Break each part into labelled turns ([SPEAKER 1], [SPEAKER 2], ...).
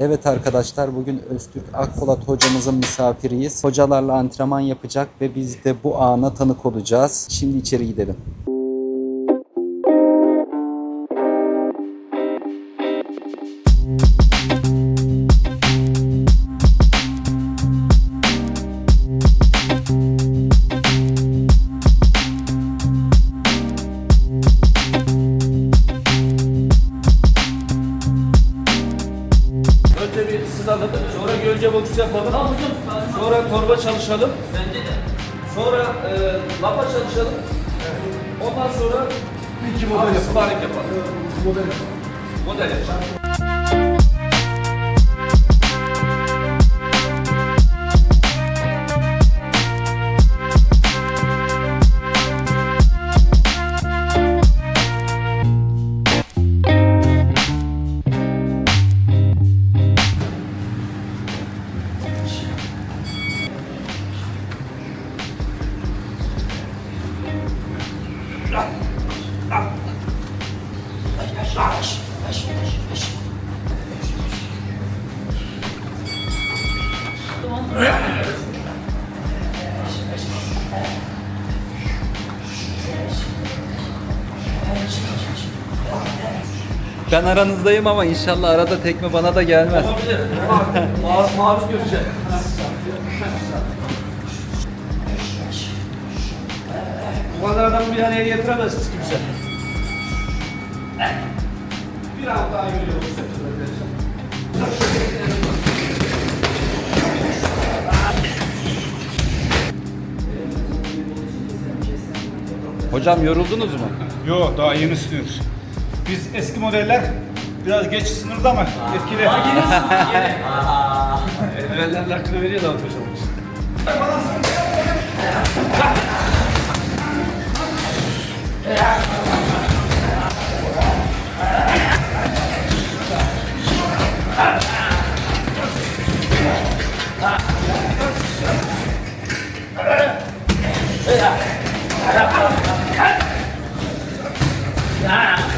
[SPEAKER 1] Evet arkadaşlar bugün Öztürk Akpolat hocamızın misafiriyiz. Hocalarla antrenman yapacak ve biz de bu ana tanık olacağız. Şimdi içeri gidelim.
[SPEAKER 2] İki model yapalım. Model Model yapalım.
[SPEAKER 1] Ben aranızdayım ama inşallah arada tekme bana da gelmez.
[SPEAKER 2] Olabilir. Maruz, maruz görecek. Bu kadar adamı bir araya getiremezsiniz kimse. Bir an daha yürüyoruz.
[SPEAKER 1] Hocam yoruldunuz mu?
[SPEAKER 3] Yo daha yeni ısınıyoruz. Biz eski modeller biraz geç ısınırız ama etkili.
[SPEAKER 2] Eldivenlerin hakkını veriyor da hocam. Bilek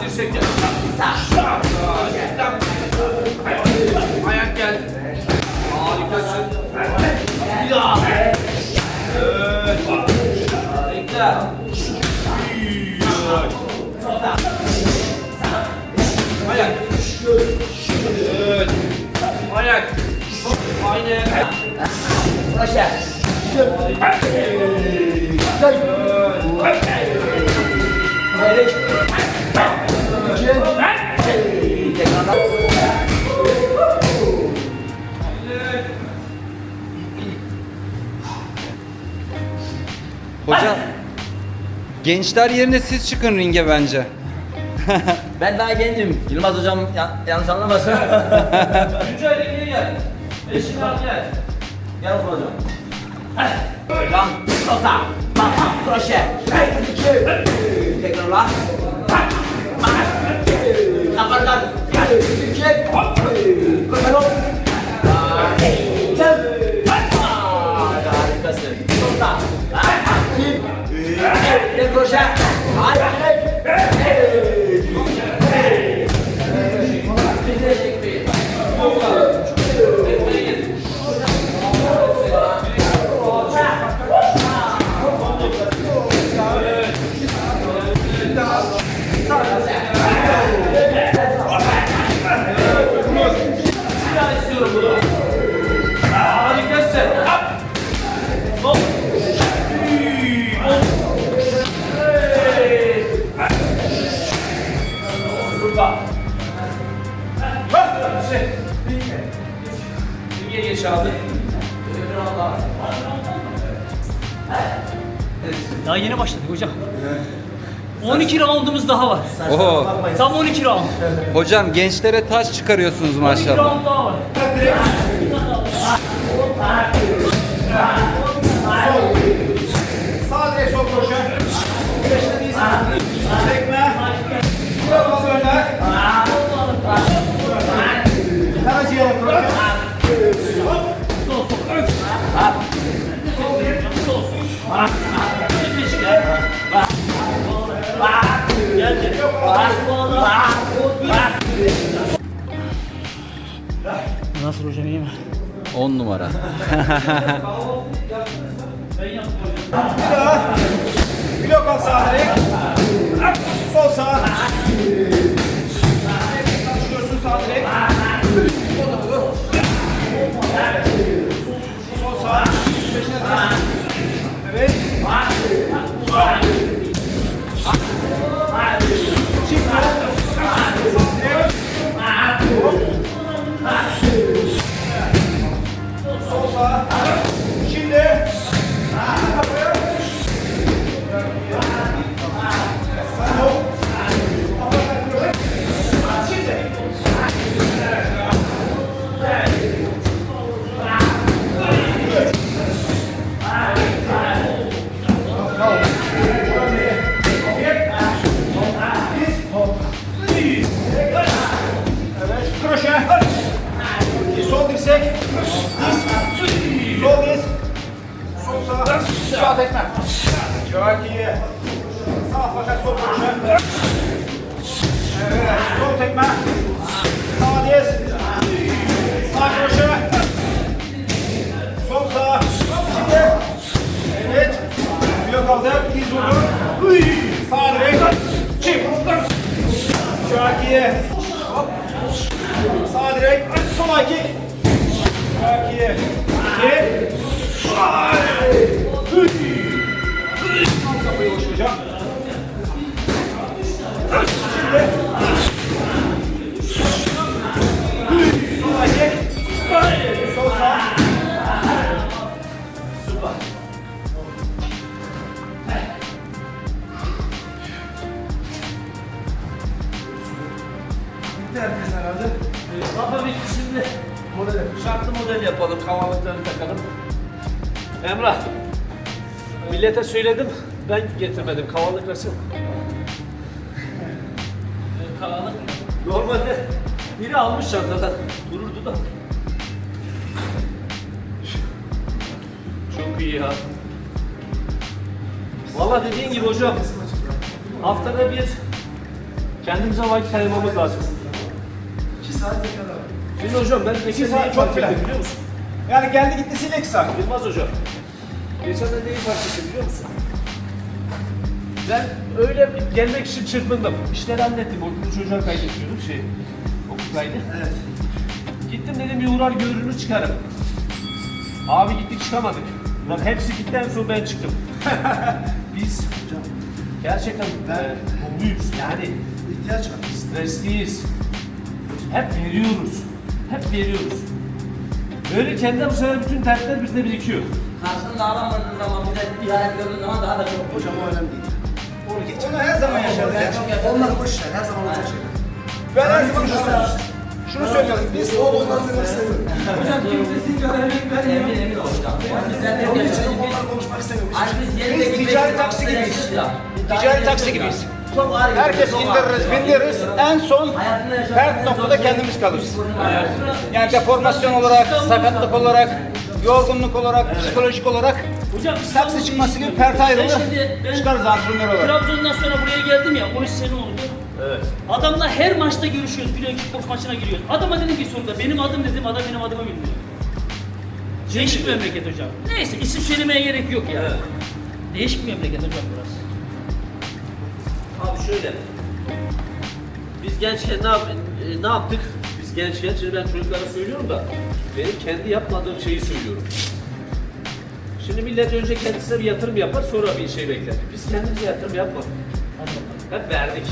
[SPEAKER 2] Dirsek gel. Ayak gel. Harikasın. Daha. Evet. Bekle. Ayak. Evet. Ayak. Aynen.
[SPEAKER 1] Hocam gençler yerine siz çıkın ringe bence.
[SPEAKER 4] Ben daha gencim. Yılmaz hocam ya- yanlış anlamasın.
[SPEAKER 2] Güncel ringe gel. Eşini al gel.
[SPEAKER 4] Gel Osman hocam. Lan, sosa, baba, kroşe. Tekrarla. Kabardan. Çek. Koşalım. Ne
[SPEAKER 5] yeni başladık hocam. 12 roundumuz daha var.
[SPEAKER 1] Oho.
[SPEAKER 5] Tam 12 round.
[SPEAKER 1] Hocam gençlere taş çıkarıyorsunuz
[SPEAKER 5] 12
[SPEAKER 1] maşallah.
[SPEAKER 5] round daha var.
[SPEAKER 3] Kroşe. Beşte değilsin.
[SPEAKER 5] Nasıl hocam iyi mi?
[SPEAKER 1] 10 numara.
[SPEAKER 3] Bir daha. Blok sağ direkt. Sol sağ. Sağ. Herkes
[SPEAKER 2] şimdi. Şartlı model yapalım. Kavallıklarını takalım. Emrah. Millete söyledim. Ben getirmedim. Kavallık nasıl? Kavallık. Normalde biri almış çantadan. Dururdu da. Çok iyi ya. Valla dediğin gibi hocam. Haftada bir kendimize vakit ayırmamız lazım. Şimdi hocam ben geçen
[SPEAKER 3] saat
[SPEAKER 2] neyi
[SPEAKER 3] çok
[SPEAKER 2] fark ettim biliyor musun?
[SPEAKER 3] Yani geldi gitti sinek saat.
[SPEAKER 2] Yılmaz hocam. Geçen de neyi fark ettim biliyor musun? Ben öyle gelmek için çırpındım. İşleri hallettim. Okulu çocuğa kaydetiyorduk şey. Okul kaydı. Evet. Gittim dedim bir uğrar görünür çıkarım. Abi gittik çıkamadık. Lan hepsi gitti en son ben çıktım. Biz hocam gerçekten e, mutluyuz. Yani ihtiyaç var. Stresliyiz. Hep veriyoruz. Hep veriyoruz. Böyle kendi bu sefer bütün dertler bizde birikiyor.
[SPEAKER 4] Karşında adam gördüğün zaman bir de ihanet gördüğün zaman daha da çok.
[SPEAKER 6] Hocam o önemli değil. Onu geç.
[SPEAKER 3] Onu her zaman yaşarız ya.
[SPEAKER 6] Onlar boş işler. Her zaman olacak şeyler.
[SPEAKER 3] Ben her zaman şunu, şunu söylüyorum. Biz
[SPEAKER 6] O onları demek istemiyorum.
[SPEAKER 4] Hocam kimse sizin kadar emek vermiyor. Emin emin ol hocam. Bizler de
[SPEAKER 6] Onun için onlarla konuşmak istemiyorum.
[SPEAKER 4] Ay biz
[SPEAKER 3] ticari taksi gibiyiz.
[SPEAKER 4] Ya.
[SPEAKER 3] ticari taksi gibiyiz. Herkes indiririz, bindiririz. En son her noktada kendimiz kalırız. Yani deformasyon olarak, sakatlık olarak, yorgunluk olarak, psikolojik olarak
[SPEAKER 5] Hocam
[SPEAKER 3] taksi çıkması gibi pert ayrılır.
[SPEAKER 5] Ben şimdi ben
[SPEAKER 3] Çıkarız antrenör olarak.
[SPEAKER 5] Trabzon'dan sonra buraya geldim ya 13 sene oldu. Evet. Adamla her maçta görüşüyoruz. Bir önceki boks maçına giriyoruz. Adama dedim ki soruda benim adım dedim adam benim adımı bilmiyor. Değişik memleket hocam. Neyse isim söylemeye gerek yok ya. Değişik memleket hocam burası.
[SPEAKER 2] Abi şöyle. Biz gençken ne, yap- e, ne yaptık? Biz gençken, şimdi ben çocuklara söylüyorum da benim kendi yapmadığım şeyi söylüyorum. Şimdi millet önce kendisine bir yatırım yapar sonra bir şey bekler. Biz kendimize yatırım yapmadık. Hep verdik.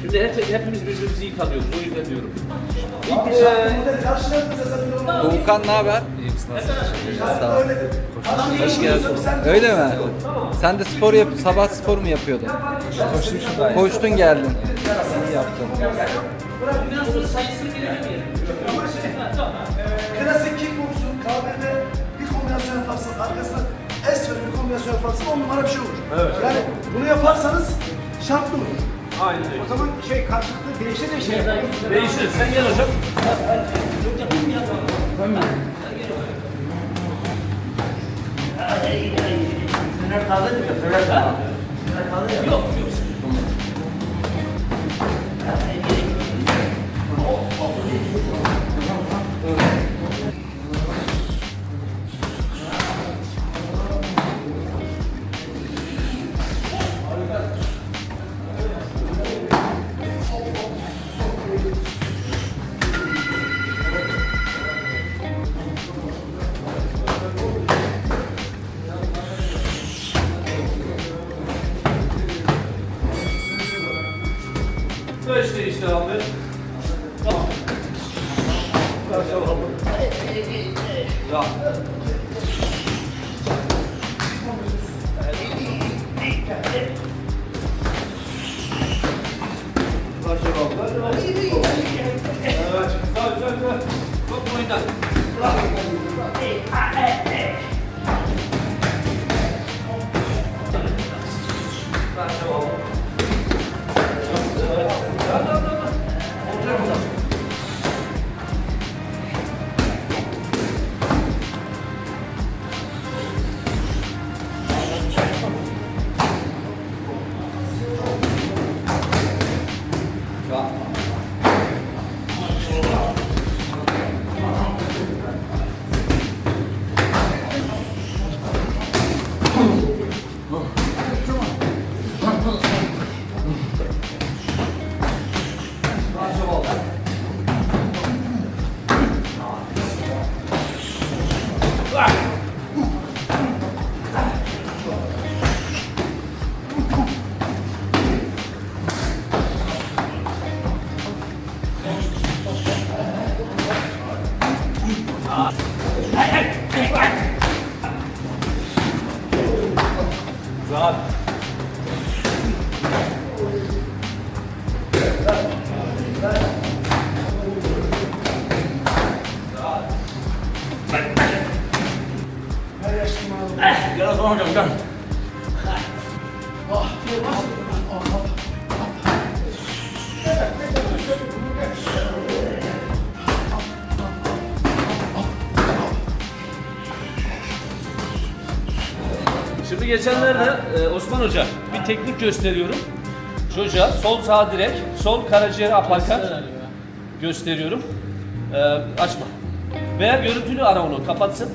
[SPEAKER 2] Şimdi hep, hepimiz birbirimizi iyi tanıyoruz. O yüzden diyorum.
[SPEAKER 1] Doğukan ne haber? Sağ ol. Hoş geldin. Öyle mi? Sen de spor yap sabah spor mu yapıyordun? Koştum. Koştun geldin. İyi yaptın.
[SPEAKER 5] Biraz sonra
[SPEAKER 6] yaparsın. On numara bir şey olur. Yani bunu yaparsanız şartlı olur.
[SPEAKER 2] Aynen öyle.
[SPEAKER 6] O zaman şey karşılıklı değişe değişe
[SPEAKER 2] Değişir. Sen gel hocam.
[SPEAKER 5] Yok yok.
[SPEAKER 2] Şimdi geçenlerde e, Osman Hoca bir teknik gösteriyorum. Çocuğa sol sağ direk, sol karaciğer aparkat gösteriyorum. E, açma. Veya görüntülü ara onu kapatsın.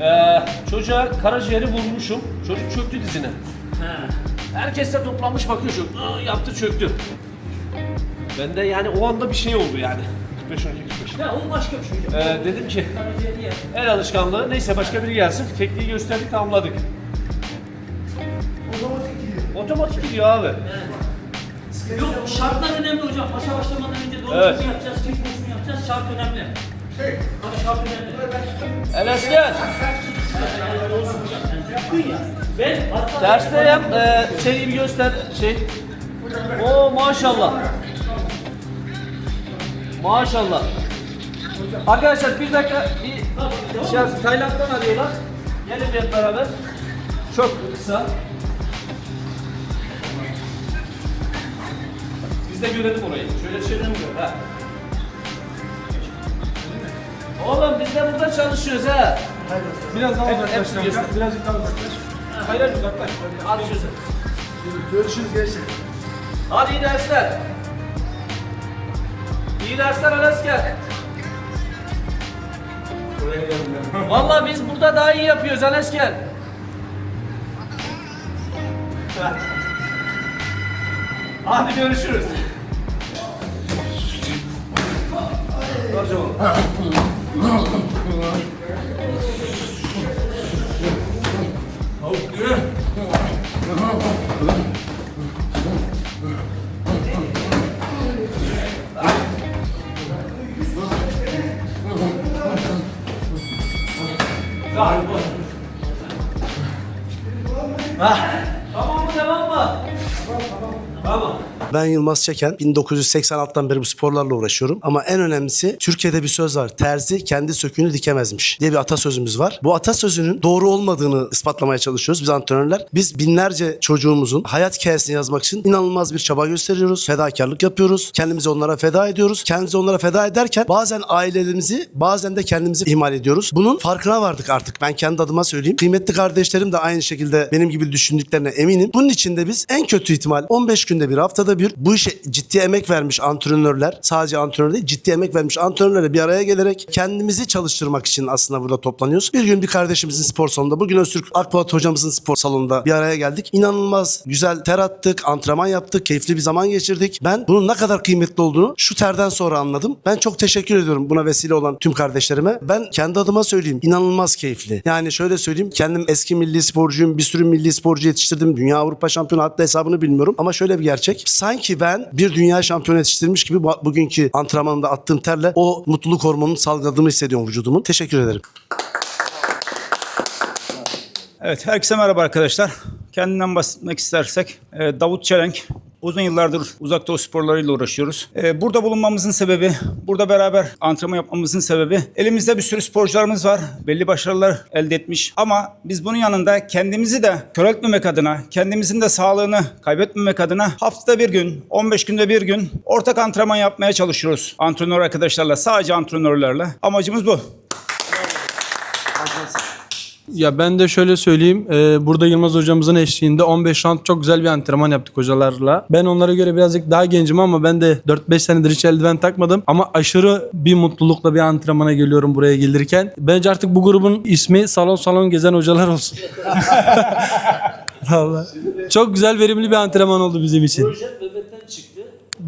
[SPEAKER 2] E, çocuğa karaciğeri vurmuşum. Çocuk çöktü dizine. Herkes de toplanmış bakıyor. Aa, yaptı çöktü. Ben de yani o anda bir şey oldu yani. 45 12 45.
[SPEAKER 5] Ya o başka bir şey hocam.
[SPEAKER 2] E, dedim ki el alışkanlığı neyse başka biri gelsin. Tekniği gösterdik tamamladık.
[SPEAKER 6] Otomatik gidiyor.
[SPEAKER 2] Abi.
[SPEAKER 5] Yok şartlar önemli hocam. Başa başlamadan önce doğru
[SPEAKER 2] Evet.
[SPEAKER 5] evet. yapacağız, kickboxunu yapacağız. Şart önemli. Bak şart önemli. Ya. Ben hatta
[SPEAKER 2] Dersteyim. Ee, şeyi bir göster. Şey. Oo maşallah. Maşallah. Arkadaşlar bir dakika bir şey. Tayland'dan arıyorlar. Gelin hep beraber. Çok kısa. Biz de görelim orayı. Şöyle şeyden mi gör? Ha. Oğlum biz de burada çalışıyoruz ha.
[SPEAKER 3] Biraz daha uzaklaş.
[SPEAKER 2] hepsini göster.
[SPEAKER 3] Birazcık daha uzaklaş.
[SPEAKER 2] Hayır hayır uzaklaş. Al sözü.
[SPEAKER 6] Görüşürüz gençler.
[SPEAKER 2] Hadi iyi dersler. İyi dersler Aras gel. Vallahi biz burada daha iyi yapıyoruz Anas gel. Hadi görüşürüz.
[SPEAKER 7] 감정. 아우 아. 가방 한번 한번. 잡아 잡아. 잡아.
[SPEAKER 6] Ben Yılmaz Çeken. 1986'dan beri bu sporlarla uğraşıyorum. Ama en önemlisi Türkiye'de bir söz var. Terzi kendi söküğünü dikemezmiş diye bir atasözümüz var. Bu atasözünün doğru olmadığını ispatlamaya çalışıyoruz biz antrenörler. Biz binlerce çocuğumuzun hayat hikayesini yazmak için inanılmaz bir çaba gösteriyoruz. Fedakarlık yapıyoruz. Kendimizi onlara feda ediyoruz. Kendimizi onlara feda ederken bazen ailelerimizi bazen de kendimizi ihmal ediyoruz. Bunun farkına vardık artık. Ben kendi adıma söyleyeyim. Kıymetli kardeşlerim de aynı şekilde benim gibi düşündüklerine eminim. Bunun için de biz en kötü ihtimal 15 günde bir haftada bir bu işe ciddi emek vermiş antrenörler sadece antrenör değil ciddi emek vermiş antrenörlerle bir araya gelerek kendimizi çalıştırmak için aslında burada toplanıyoruz. Bir gün bir kardeşimizin spor salonunda bugün Öztürk Akpolat hocamızın spor salonunda bir araya geldik. İnanılmaz güzel ter attık, antrenman yaptık, keyifli bir zaman geçirdik. Ben bunun ne kadar kıymetli olduğunu şu terden sonra anladım. Ben çok teşekkür ediyorum buna vesile olan tüm kardeşlerime. Ben kendi adıma söyleyeyim inanılmaz keyifli. Yani şöyle söyleyeyim kendim eski milli sporcuyum. Bir sürü milli sporcu yetiştirdim. Dünya Avrupa şampiyonu hatta hesabını bilmiyorum. Ama şöyle bir gerçek. Sanki ben bir dünya şampiyonu yetiştirmiş gibi bu- bugünkü antrenmanımda attığım terle o mutluluk hormonunu salgıladığımı hissediyorum vücudumun. Teşekkür ederim.
[SPEAKER 3] Evet, herkese merhaba arkadaşlar. Kendimden bahsetmek istersek, e, Davut Çelenk. Uzun yıllardır uzak doğu sporlarıyla uğraşıyoruz. E, Burada bulunmamızın sebebi, burada beraber antrenman yapmamızın sebebi, elimizde bir sürü sporcularımız var. Belli başarılar elde etmiş. Ama biz bunun yanında kendimizi de köreltmemek adına, kendimizin de sağlığını kaybetmemek adına haftada bir gün, 15 günde bir gün ortak antrenman yapmaya çalışıyoruz. Antrenör arkadaşlarla, sadece antrenörlerle. Amacımız bu.
[SPEAKER 8] Ya ben de şöyle söyleyeyim. e, burada Yılmaz hocamızın eşliğinde 15 round çok güzel bir antrenman yaptık hocalarla. Ben onlara göre birazcık daha gencim ama ben de 4-5 senedir hiç eldiven takmadım. Ama aşırı bir mutlulukla bir antrenmana geliyorum buraya gelirken. Bence artık bu grubun ismi salon salon gezen hocalar olsun. Vallahi. Çok güzel verimli bir antrenman oldu bizim için.
[SPEAKER 5] Proje çıktı.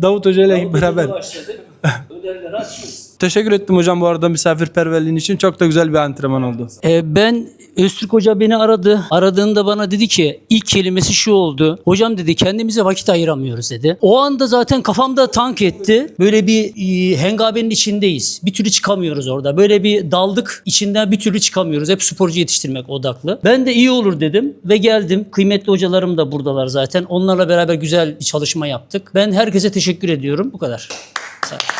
[SPEAKER 8] Davut Hoca ile beraber.
[SPEAKER 5] Başladık. Önerileri açıyoruz.
[SPEAKER 8] Teşekkür ettim hocam bu arada misafirperverliğin için. Çok da güzel bir antrenman oldu.
[SPEAKER 5] Ee, ben Öztürk Hoca beni aradı. Aradığında bana dedi ki ilk kelimesi şu oldu. Hocam dedi kendimize vakit ayıramıyoruz dedi. O anda zaten kafamda tank etti. Böyle bir e, hengabenin içindeyiz. Bir türlü çıkamıyoruz orada. Böyle bir daldık içinden bir türlü çıkamıyoruz. Hep sporcu yetiştirmek odaklı. Ben de iyi olur dedim ve geldim. Kıymetli hocalarım da buradalar zaten. Onlarla beraber güzel bir çalışma yaptık. Ben herkese teşekkür ediyorum. Bu kadar. Sağ olun.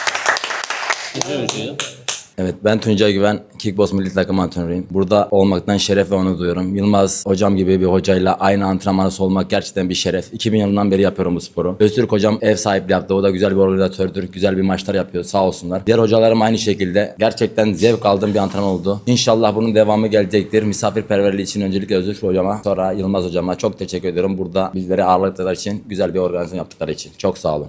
[SPEAKER 9] Evet ben Tuncay Güven, Kickbox milli takım antrenörüyüm. Burada olmaktan şeref ve onur duyuyorum. Yılmaz hocam gibi bir hocayla aynı antrenmanı olmak gerçekten bir şeref. 2000 yılından beri yapıyorum bu sporu. Öztürk hocam ev sahipliği yaptı. O da güzel bir organizatördür. Güzel bir maçlar yapıyor sağ olsunlar. Diğer hocalarım aynı şekilde. Gerçekten zevk aldığım bir antrenman oldu. İnşallah bunun devamı gelecektir. Misafirperverliği için öncelikle Öztürk hocama sonra Yılmaz hocama çok teşekkür ediyorum. Burada bizleri ağırladıkları için güzel bir organizasyon yaptıkları için. Çok sağ olun.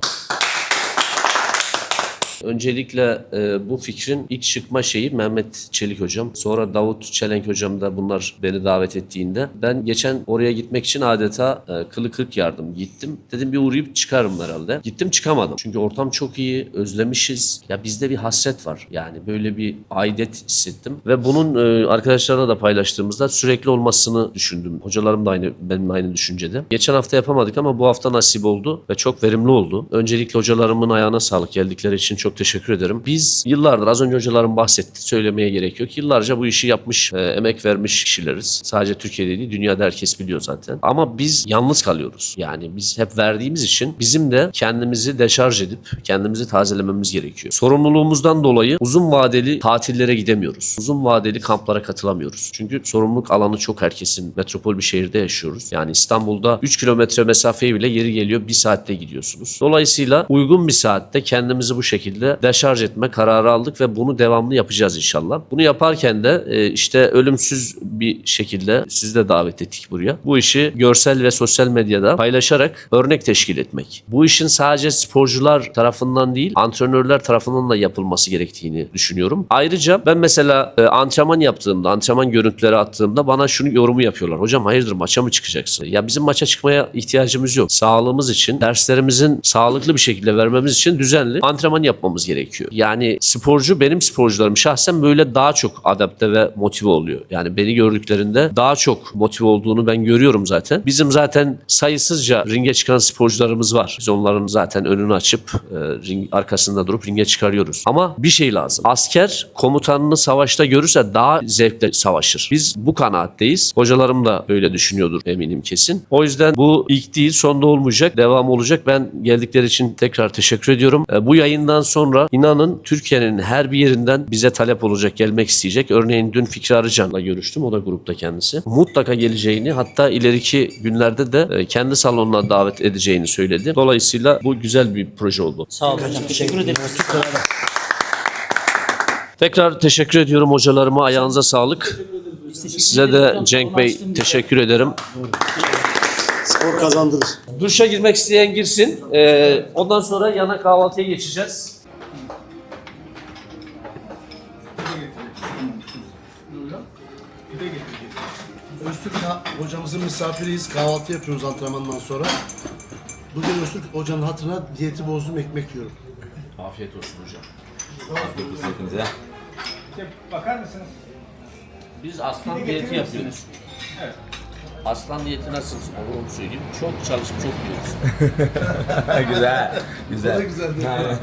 [SPEAKER 2] Öncelikle e, bu fikrin ilk çıkma şeyi Mehmet Çelik hocam. Sonra Davut Çelenk hocam da bunlar beni davet ettiğinde ben geçen oraya gitmek için adeta e, kılı kırk yardım gittim. Dedim bir uğrayıp çıkarım herhalde. Gittim çıkamadım. Çünkü ortam çok iyi, özlemişiz. Ya bizde bir hasret var. Yani böyle bir aidet hissettim. Ve bunun e, arkadaşlarla da paylaştığımızda sürekli olmasını düşündüm. Hocalarım da aynı benim aynı düşüncede. Geçen hafta yapamadık ama bu hafta nasip oldu ve çok verimli oldu. Öncelikle hocalarımın ayağına sağlık geldikleri için çok teşekkür ederim. Biz yıllardır az önce hocalarım bahsetti söylemeye gerek yok. Yıllarca bu işi yapmış, e, emek vermiş kişileriz. Sadece Türkiye'de değil dünyada herkes biliyor zaten. Ama biz yalnız kalıyoruz. Yani biz hep verdiğimiz için bizim de kendimizi deşarj edip kendimizi tazelememiz gerekiyor. Sorumluluğumuzdan dolayı uzun vadeli tatillere gidemiyoruz. Uzun vadeli kamplara katılamıyoruz. Çünkü sorumluluk alanı çok herkesin. Metropol bir şehirde yaşıyoruz. Yani İstanbul'da 3 kilometre mesafeyi bile yeri geliyor 1 saatte gidiyorsunuz. Dolayısıyla uygun bir saatte kendimizi bu şekilde deşarj etme kararı aldık ve bunu devamlı yapacağız inşallah. Bunu yaparken de e, işte ölümsüz bir şekilde sizi de davet ettik buraya. Bu işi görsel ve sosyal medyada paylaşarak örnek teşkil etmek. Bu işin sadece sporcular tarafından değil, antrenörler tarafından da yapılması gerektiğini düşünüyorum. Ayrıca ben mesela e, antrenman yaptığımda, antrenman görüntüleri attığımda bana şunu yorumu yapıyorlar. Hocam hayırdır maça mı çıkacaksın? Ya bizim maça çıkmaya ihtiyacımız yok. Sağlığımız için, derslerimizin sağlıklı bir şekilde vermemiz için düzenli antrenman yapmamız yapmamız gerekiyor. Yani sporcu benim sporcularım şahsen böyle daha çok adapte ve motive oluyor. Yani beni gördüklerinde daha çok motive olduğunu ben görüyorum zaten. Bizim zaten sayısızca ringe çıkan sporcularımız var. Biz onların zaten önünü açıp e, ring arkasında durup ringe çıkarıyoruz. Ama bir şey lazım. Asker komutanını savaşta görürse daha zevkle savaşır. Biz bu kanaatteyiz. Hocalarım da öyle düşünüyordur eminim kesin. O yüzden bu ilk değil sonda olmayacak. Devam olacak. Ben geldikleri için tekrar teşekkür ediyorum. E, Bu yayından sonra inanın Türkiye'nin her bir yerinden bize talep olacak, gelmek isteyecek. Örneğin dün Fikri Arıcan'la görüştüm. O da grupta kendisi. Mutlaka geleceğini hatta ileriki günlerde de e, kendi salonuna davet edeceğini söyledi. Dolayısıyla bu güzel bir proje oldu.
[SPEAKER 5] Sağ olun hocam. Teşekkür ederim.
[SPEAKER 2] Tekrar teşekkür ediyorum hocalarıma. Ayağınıza sağlık. Size de Cenk Bey teşekkür ederim.
[SPEAKER 6] Spor kazandırır.
[SPEAKER 2] Duşa girmek isteyen girsin. Ee, ondan sonra yana kahvaltıya geçeceğiz.
[SPEAKER 6] Öztürk hocamızın misafiriyiz. Kahvaltı yapıyoruz antrenmandan sonra. Bugün Öztürk hocanın hatırına diyeti bozdum ekmek yiyorum.
[SPEAKER 2] Afiyet olsun hocam.
[SPEAKER 9] Hepinize.
[SPEAKER 3] Bakar mısınız?
[SPEAKER 2] Biz aslan diyeti yapıyoruz. Aslan diyeti nasıl olur onu söyleyeyim. Çok çalışıp çok yiyoruz.
[SPEAKER 9] güzel. Güzel.
[SPEAKER 6] güzel.